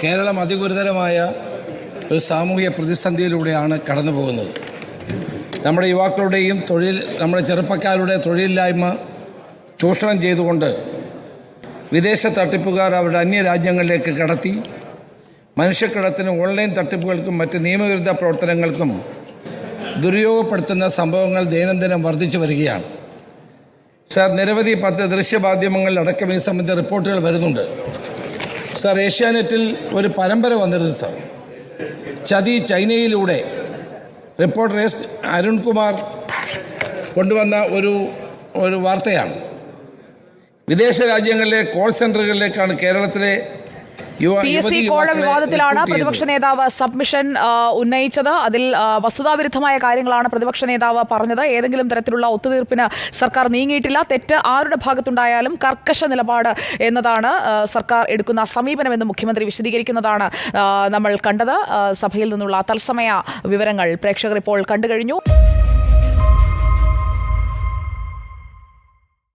കേരളം അതിഗുരുതരമായ ഒരു സാമൂഹിക പ്രതിസന്ധിയിലൂടെയാണ് കടന്നു പോകുന്നത് നമ്മുടെ യുവാക്കളുടെയും തൊഴിൽ നമ്മുടെ ചെറുപ്പക്കാരുടെ തൊഴിലില്ലായ്മ ചൂഷണം ചെയ്തുകൊണ്ട് വിദേശ തട്ടിപ്പുകാർ അവരുടെ അന്യ രാജ്യങ്ങളിലേക്ക് കടത്തി മനുഷ്യക്കടത്തിനും ഓൺലൈൻ തട്ടിപ്പുകൾക്കും മറ്റ് നിയമവിരുദ്ധ പ്രവർത്തനങ്ങൾക്കും ദുരുപയോഗപ്പെടുത്തുന്ന സംഭവങ്ങൾ ദൈനംദിനം വർദ്ധിച്ചു വരികയാണ്. സാർ നിരവധി പത്ത് ദൃശ്യമാധ്യമങ്ങളിൽ അടക്കം ഈ സംബന്ധിച്ച റിപ്പോർട്ടുകൾ വരുന്നുണ്ട്. സാർ ഏഷ്യാനെറ്റിൽ ഒരു പരമ്പര വന്നിരുന്നു സർ. ചതി ചൈനയിലൂടെ റിപ്പോർട്ടർ എസ് അരുൺകുമാർ കൊണ്ടുവന്ന ഒരു ഒരു വാർത്തയാണ്. വിദേശ രാജ്യങ്ങളിലെ കോൾ സെന്ററുകളിലേക്കാണ് കേരളത്തിലെ പി എസ് സി കോഴ വിവാദത്തിലാണ് പ്രതിപക്ഷ. നേതാവ് സബ്മിഷൻ ഉന്നയിച്ചത്. അതിൽ വസ്തുതാവിരുദ്ധമായ കാര്യങ്ങളാണ് പ്രതിപക്ഷ നേതാവ് പറഞ്ഞത്. ഏതെങ്കിലും തരത്തിലുള്ള ഒത്തുതീർപ്പിന് സർക്കാർ നീങ്ങിയിട്ടില്ല. തെറ്റ് ആരുടെ ഭാഗത്തുണ്ടായാലും കർക്കശ നിലപാട് എന്നതാണ് സർക്കാർ എടുക്കുന്ന സമീപനമെന്ന് മുഖ്യമന്ത്രി വിശദീകരിക്കുന്നതാണ് നമ്മൾ കണ്ടത്. സഭയിൽ നിന്നുള്ള തത്സമയ വിവരങ്ങൾ പ്രേക്ഷകർ ഇപ്പോൾ കണ്ടു കഴിഞ്ഞു